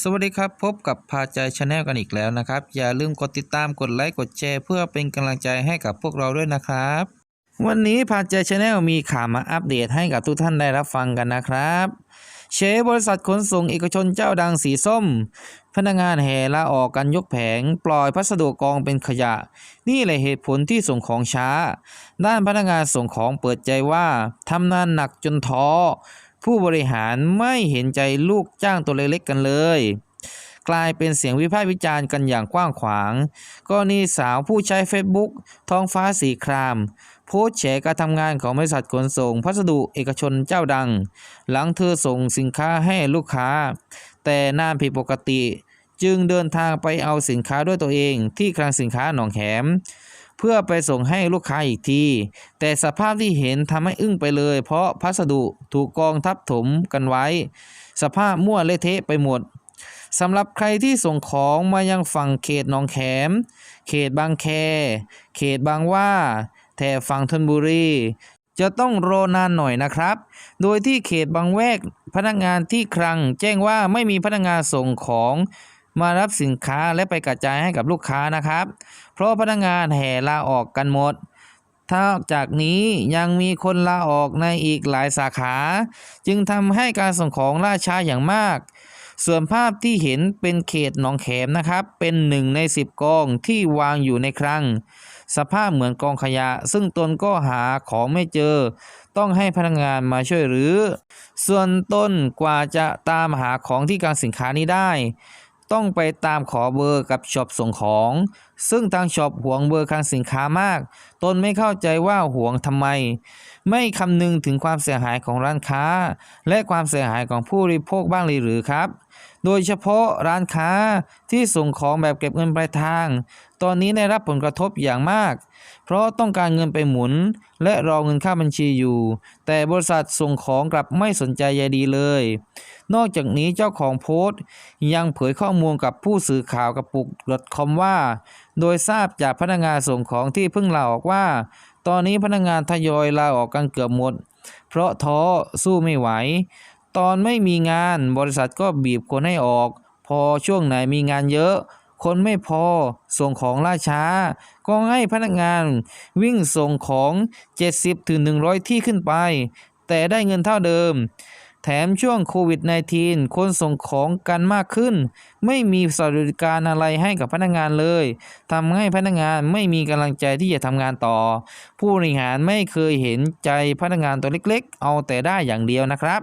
สวัสดีครับ พบกับพาใจชาแนลกันอีกแล้วนะครับ อย่าลืมกดติดตามกดไลค์กดแชร์ เพื่อเป็นกำลังใจให้กับพวกเราด้วยนะครับ วันนี้พาใจชาแนลมีข่าวมาอัปเดตให้กับทุกท่านได้รับฟังกันนะครับ เชฟบริษัทขนส่งเอกชนเจ้าดังสีส้ม พนักงานแห่ลาออกกันยกแผง ปล่อยพัสดุกองเป็นขยะ นี่แหละเหตุผลที่ส่งของช้า ด้านพนักงานส่งของเปิดใจว่าทำงานหนักจนท้อ ผู้บริหารไม่เห็นใจลูกจ้างตัวเล็กๆกันเลย กลายเป็นเสียงวิพากษ์วิจารณ์กันอย่างกว้างขวางกรณีสาวผู้ใช้ Facebook ท้องฟ้าสีคราม โพสแฉการทำงานของบริษัทขนส่งพัสดุเอกชนเจ้าดัง หลังเธอส่งสินค้าให้ลูกค้า แต่นานผิดปกติ จึงเดินทางไปเอาสินค้าด้วยตัวเองที่คลังสินค้าหนองแขม เพื่อไปส่งให้ลูกค้าอีกที แต่สภาพที่เห็นทำให้อึ้งไปเลย เพราะพัสดุถูกกองทับถมกันไว้ สภาพมั่วเละเทะไปหมดสำหรับใครที่ส่งของมายังฝั่งเขตหนองแขม เขตบางแค เขตบางว่า แถบฝั่งธนบุรี จะต้องรอนานหน่อยนะครับ โดยที่เขตบางแวกพนักงานที่คลังแจ้งว่าไม่มีพนักงานส่งของ มารับสินค้าและไปกระจายให้กับลูกค้านะครับ เพราะพนักงานแห่ลาออกกันหมดถ้าจากนี้ยังมีคนลาออกในอีกหลายสาขา จึงทำให้การส่งของล่าช้าอย่างมาก ส่วนภาพที่เห็นเป็นเขตหนองแขมนะครับ เป็นหนึ่งในสิบกองที่วางอยู่ในคลังสภาพเหมือนกองขยะ ซึ่งตนก็หาของไม่เจอ ต้องให้พนักงานมาช่วยหรือ ส่วนต้นกว่าจะตามหาของที่กลางสินค้านี้ได้ ต้องไปตามขอเบอร์กับช็อปส่งของ ซึ่งทางช็อปห่วงเบอร์คลังสินค้ามาก ตนไม่เข้าใจว่าห่วงทำไม ไม่คำนึงถึงความเสียหายของร้านค้า และความเสียหายของผู้บริโภคบ้างเลยหรือครับ โดยเฉพาะร้านค้าที่ส่งของแบบเก็บเงินปลายทาง ตอนนี้ได้รับผลกระทบอย่างมาก เพราะต้องการเงินไปหมุน และรอเงินค่าบัญชีอยู่ แต่บริษัทส่งของกลับไม่สนใจใยดีเลย นอกจากนี้เจ้าของโพสต์ ยังเผยข้อมูลกับผู้สื่อข่าวกับปุก .com ว่า โดยทราบจากพนักงานส่งของที่เพิ่งลาออกว่า ตอนนี้พนักงานทยอยลาออกกันเกือบหมด เพราะท้อสู้ไม่ไหว ตอนไม่มีงานบริษัทก็บีบคนให้ออก พอช่วงไหนมีงานเยอะ คนไม่พอส่งของล่าช้า ก็ให้พนักงาน วิ่งส่งของ 70ถึง100ที่ขึ้นไป แต่ได้เงินเท่าเดิม แถมช่วงโควิด -19 คนส่งของกันมากขึ้น ไม่มีสวัสดิการอะไรให้กับพนักงานเลยทำให้พนักงานไม่มีกำลังใจที่จะทำงานต่อ ผู้บริหารไม่เคยเห็นใจพนักงานตัวเล็กๆ เอาแต่ได้อย่างเดียวนะครับ